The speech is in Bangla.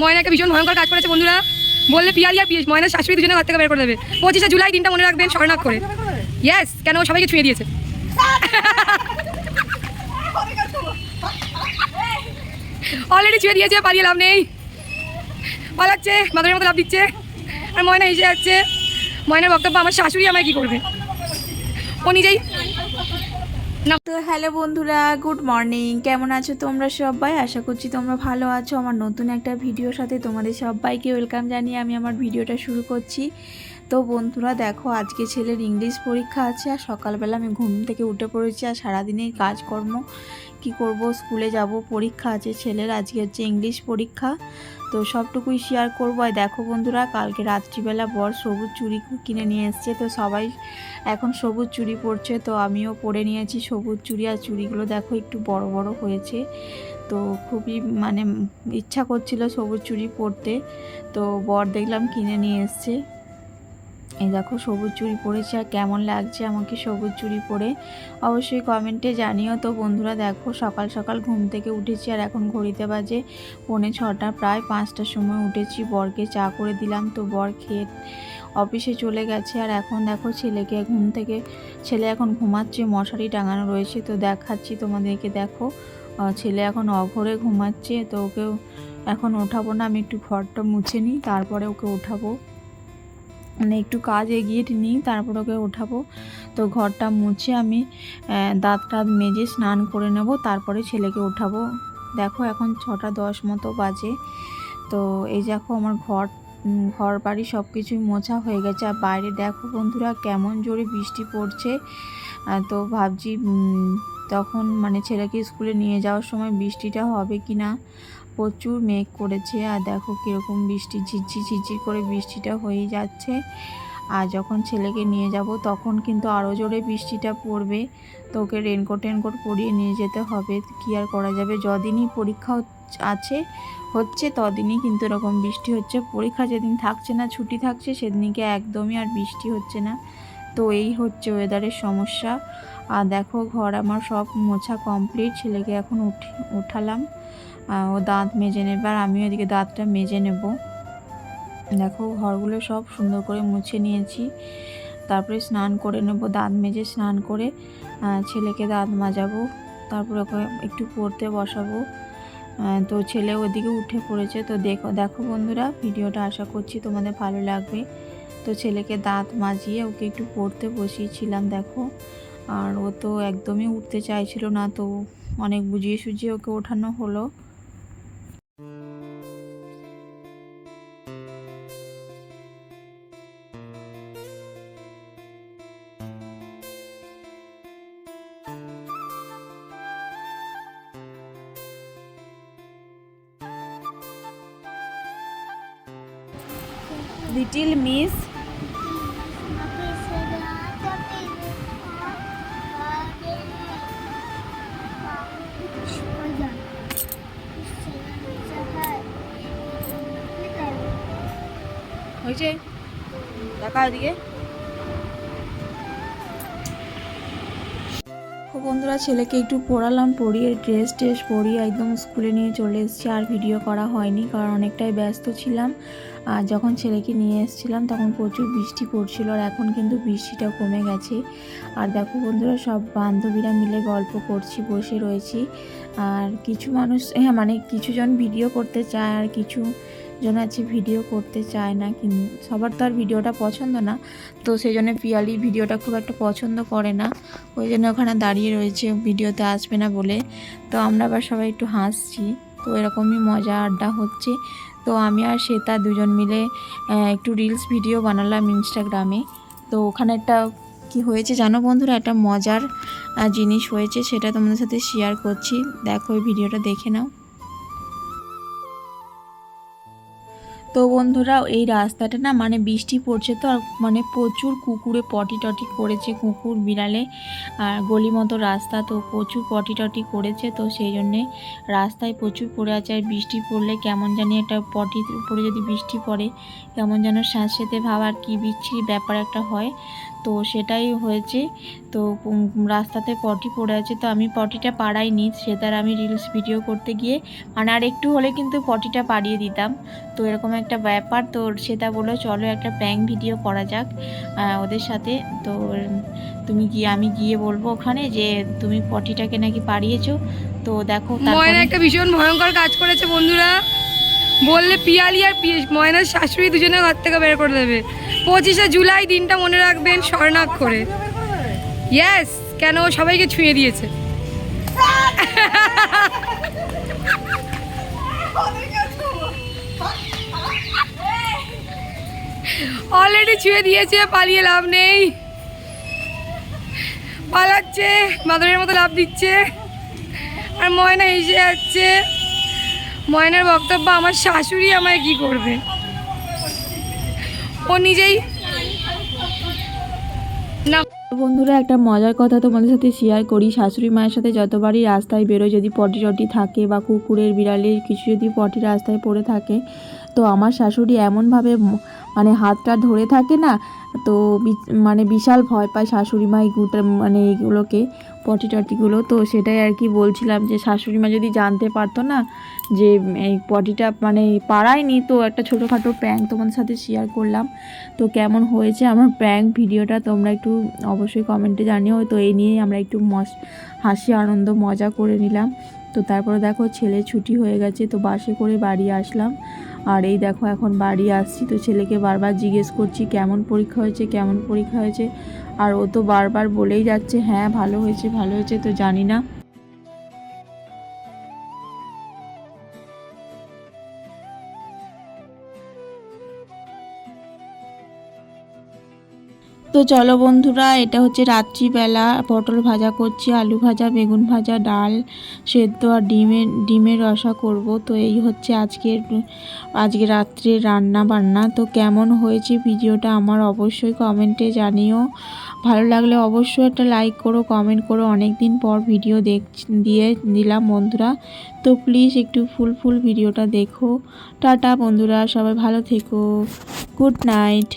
ময়না একটা ভীষণ ভয়ঙ্কর কাজ করেছে বন্ধুরা। বললে পিয়ালি আর পিএস ময়না শাশুড়ি দুজনে ঘর থেকে বের করে দেবে। পঁচিশে জুলাই দিনটা মনে রাখবেন স্মরণাক করে। ইয়েস কেন ও সবাইকে ছুঁয়ে দিয়েছে। অলরেডি ছুঁয়ে দিয়েছে, পালিয়ে লাভ নেই। পালাচ্ছে মাথার মতো লাভ দিচ্ছে। আর ময়না এসে যাচ্ছে। ময়নার বক্তব্য, আমার শাশুড়ি আমায় কী করবে? ও নিজেই তো হ্যালো বন্ধুরা, গুড মর্নিং। কেমন আছো তোমরা সবাই? আশা করছি তোমরা ভালো আছো। আমার নতুন একটা ভিডিওর সাথে তোমাদের সবাইকে ওয়েলকাম জানিয়ে আমি আমার ভিডিওটা শুরু করছি। তো বন্ধুরা, দেখো, আজকে ছেলের ইংলিশ পরীক্ষা আছে আর সকালবেলা আমি ঘুম থেকে উঠে পড়েছি আর সারাদিনের কাজকর্ম কি করব? স্কুলে যাব, পরীক্ষা আছে, ছেলের আজকে হচ্ছে ইংলিশ পরীক্ষা। তো সবটুকুই শেয়ার করব। আর দেখো বন্ধুরা, কালকে রাত্রিবেলা বর সবুজ চুড়ি কিনে নিয়ে এসছে। তো সবাই এখন সবুজ চুড়ি পরছে, তো আমিও পরে নিয়েছি সবুজ চুড়ি। আর চুড়িগুলো দেখো একটু বড় বড় হয়েছে। তো খুবই মানে ইচ্ছা করছিল সবুজ চুড়ি পরতে। তো বর দেখলাম কিনে নিয়ে এসছে। এই দেখো, সবুজ চুড়ি পরেছে আর কেমন লাগছে আমাকে সবুজ চুড়ি পরে? অবশ্যই কমেন্টে জানিও। তো বন্ধুরা দেখো, সকাল সকাল ঘুম থেকে উঠেছি আর এখন ঘড়িতে বাজে পৌনে ছটা, প্রায় পাঁচটার সময় উঠেছি। বরকে চা করে দিলাম। তো বর খেয়ে অফিসে চলে গেছে আর এখন দেখো, ছেলেকে ঘুম থেকে, ছেলে এখন ঘুমাচ্ছে, মশারি টাঙানো রয়েছে। তো দেখাচ্ছি তোমাদেরকে, দেখো ছেলে এখন অঘরে ঘুমাচ্ছে। তো ওকে এখন ওঠাবো না, আমি একটু ঘরটা মুছে নিই, তারপরে ওকে ওঠাবো। মানে একটু কাজ এগিয়ে নিই তারপর ওকে ওঠাবো তো ঘরটা মুছে আমি দাঁত টাত মেজে স্নান করে নেব, তারপরে ছেলেকে ওঠাবো দেখো এখন ছটা দশ মতো বাজে। তো এই দেখো আমার ঘর ঘর বাড়ি সব কিছুই মোছা হয়ে গেছে। আর বাইরে দেখো বন্ধুরা কেমন জোরে বৃষ্টি পড়ছে। তো ভাবছি তখন মানে ছেলেকে স্কুলে নিয়ে যাওয়ার সময় বৃষ্টিটা হবে কি না প্রচুর মেঘ করেছে আর দেখো কীরকম বৃষ্টি, ঝিরঝির ঝিরঝির করে বৃষ্টিটা হয়ে যাচ্ছে। আর যখন ছেলেকে নিয়ে যাব তখন কিন্তু আরও জোরে বৃষ্টিটা পড়বে। তো ওকে রেনকোট টেনকোট পরিয়ে নিয়ে যেতে হবে। কী আর করা যাবে? যদিনই পরীক্ষা আছে, হচ্ছে তদিনই কিন্তু এরকম বৃষ্টি হচ্ছে। পরীক্ষা যেদিন থাকছে না, ছুটি থাকছে, সেদিনকে একদমই আর বৃষ্টি হচ্ছে না। তো এই হচ্ছে ওয়েদারের সমস্যা। আর দেখো ঘর আমার সব মোছা কমপ্লিট ছেলেকে এখন উঠি, উঠালাম। ও দাঁত মেজে নেবে আর আমিও এদিকে দাঁতটা মেজে নেব। দেখো, ঘরগুলো সব সুন্দর করে মুছে নিয়েছি। তারপরে স্নান করে নেব, দাঁত মেজে স্নান করে ছেলেকে দাঁত মাজাবো, তারপরে ওকে একটু পড়তে বসাবো। তো ছেলে ওদিকে উঠে পড়েছে, তো দেখো দেখো বন্ধুরা, ভিডিওটা আশা করছি তোমাদের ভালো লাগবে। তো ছেলেকে দাঁত মাজিয়ে ওকে একটু পড়তে বসিয়েছিলাম, দেখো। আর ও তো একদমই উঠতে চাইছিল না, তো অনেক বুঝিয়ে সুঝিয়ে ওকে ওঠানো হলো। Little miss. হয়েছে দেখা ওদিকে। বন্ধুরা, ছেলেকে একটু পড়ালাম, পড়িয়ে ড্রেস ট্রেস পরিয়ে একদম স্কুলে নিয়ে চলে এসেছি। আর ভিডিও করা হয়নি, কারণ অনেকটাই ব্যস্ত ছিলাম। আর যখন ছেলেকে নিয়ে এসেছিলাম, তখন প্রচুর বৃষ্টি পড়ছিল আর এখন কিন্তু বৃষ্টিটা কমে গেছে। আর দেখো বন্ধুরা, সব বান্ধবীরা মিলে গল্প করছি, বসে রয়েছি। আর কিছু মানুষ হ্যাঁ মানে কিছুজন ভিডিও করতে চায় আর কিছু জন আছে ভিডিও করতে চায় না সবার তো আর ভিডিওটা পছন্দ না। তো সেই জন্য পিয়ালি ভিডিওটা খুব একটা পছন্দ করে না। ওই জন্য ওখানে দাঁড়িয়ে রয়েছে, ভিডিওতে আসবে না বলে। তো আমরা আবার সবাই একটু হাসছি। তো এরকমই মজা আড্ডা হচ্ছে। তো আমি আর শ্বেতা দুজন মিলে একটু রিলস ভিডিও বানালাম ইনস্টাগ্রামে তো ওখানে একটা কি হয়েছে জানো বন্ধুরা? একটা মজার জিনিস হয়েছে, সেটা তোমাদের সাথে শেয়ার করছি। দেখো এই ভিডিওটা দেখে নাও। তো বন্ধুরা, এই রাস্তাটা না মানে বৃষ্টি পড়ছে তো, আর মানে প্রচুর কুকুরে পটি টটি করেছে, কুকুর বিড়ালে, আর গলি মতো রাস্তা তো প্রচুর পটি টটি করেছে, তো সেই জন্যে রাস্তায় প্রচুর পড়ে আছে, আর বৃষ্টি পড়লে কেমন জানি একটা পটির উপরে যদি বৃষ্টি পড়ে, কেমন যেন স্যাঁতস্যাঁতে ভাব, আর কী বিচ্ছিরি ব্যাপার একটা হয়। তো সেটাই হয়েছে, তো রাস্তাতে পটি পড়ে আছে, তো আমি পটিটা পাড়াইনি, সেটার আমি রিলস ভিডিও করতে গিয়ে মানে আর একটু হলে কিন্তু পটিটা পাড়িয়ে দিতাম। তো এরকম একটা ব্যাপার তো সেটা বলল চলো একটা প্র্যাঙ্ক ভিডিও করা যাক ওদের সাথে। তো তুমি গিয়ে আমি গিয়ে বলব ওখানে যে তুমি পটিটাকে নাকি পাড়িয়েছো। তো দেখো ময়না একটা ভীষণ ভয়ঙ্কর কাজ করেছে বন্ধুরা। বললে পিয়ালি আর ময়নার শাশুড়ি দুজনে ঘর থেকে বের করে দেবে। পঁচিশে জুলাই দিনটা মনে রাখবেন স্বর্ণাক্ষরে। ইয়েস কেন? সবাইকে ছুঁয়ে দিয়েছে। অলরেডি ছুঁয়ে দিয়েছে, পালিয়ে লাভ নেই। পালাচ্ছে মাদরের মতো লাভ দিচ্ছে। আর ময়না এসে যাচ্ছে। ময়নার বক্তব্য, আমার শাশুড়ি আমায় কি করবে? ও নিজেই না। বন্ধুরা, একটা মজার কথা তোমাদের সাথে শেয়ার করি। শাশুড়ি মায়ের সাথে যতবারই রাস্তায় বেরোয়, যদি পটি টটি থাকে বা কুকুরের বিড়ালের কিছু যদি পটি রাস্তায় পড়ে থাকে, তো আমার শাশুড়ি এমনভাবে মানে হাতটা ধরে থাকে না, তো মানে বিশাল ভয় পায় শাশুড়ি মা এইগুলো মানে এইগুলোকে, পটি টটিগুলো। তো সেটাই আর কি বলছিলাম যে শাশুড়ি মা যদি জানতে পারতো না যে এই পটিটা মানে পাড়ায়নি, তো একটা ছোটোখাটো প্র্যাঙ্ক তোমাদের সাথে শেয়ার করলাম। তো কেমন হয়েছে আমার প্র্যাঙ্ক ভিডিওটা তোমরা একটু অবশ্যই কমেন্টে জানিও। তো এই নিয়ে আমরা একটু মস, হাসি, আনন্দ, মজা করে নিলাম। তো তারপরে দেখো ছেলে ছুটি হয়ে গেছে, তো বাসে করে বাড়ি আসলাম। আর এই দেখো, এখন বাড়ি আসছি, তো ছেলেকে বারবার জিজ্ঞেস করছি, কেমন পরীক্ষা হয়েছে, কেমন পরীক্ষা হয়েছে? আর ও তো বারবার বলেই যাচ্ছে হ্যাঁ ভালো হয়েছে ভালো হয়েছে, তো জানি না। তো চলো বন্ধুরা, এটা হচ্ছে রাত্রিবেলা। পটল ভাজা করছি, আলু ভাজা, বেগুন ভাজা, ডাল সেদ্ধ আর ডিমের ডিমের রসা করব। তো এই হচ্ছে আজকের, আজকে রাত্রে রান্না বান্না। তো কেমন হয়েছে ভিডিওটা আমার অবশ্যই কমেন্টে জানিও। ভালো লাগলে অবশ্যই একটা লাইক করো, কমেন্ট করো। অনেক দিন পর ভিডিও দেখ, দিয়ে দিলাম বন্ধুরা। তো প্লিজ একটু ফুল ফুল ভিডিওটা দেখো। টাটা বন্ধুরা, সবাই ভালো থেকো। Good night.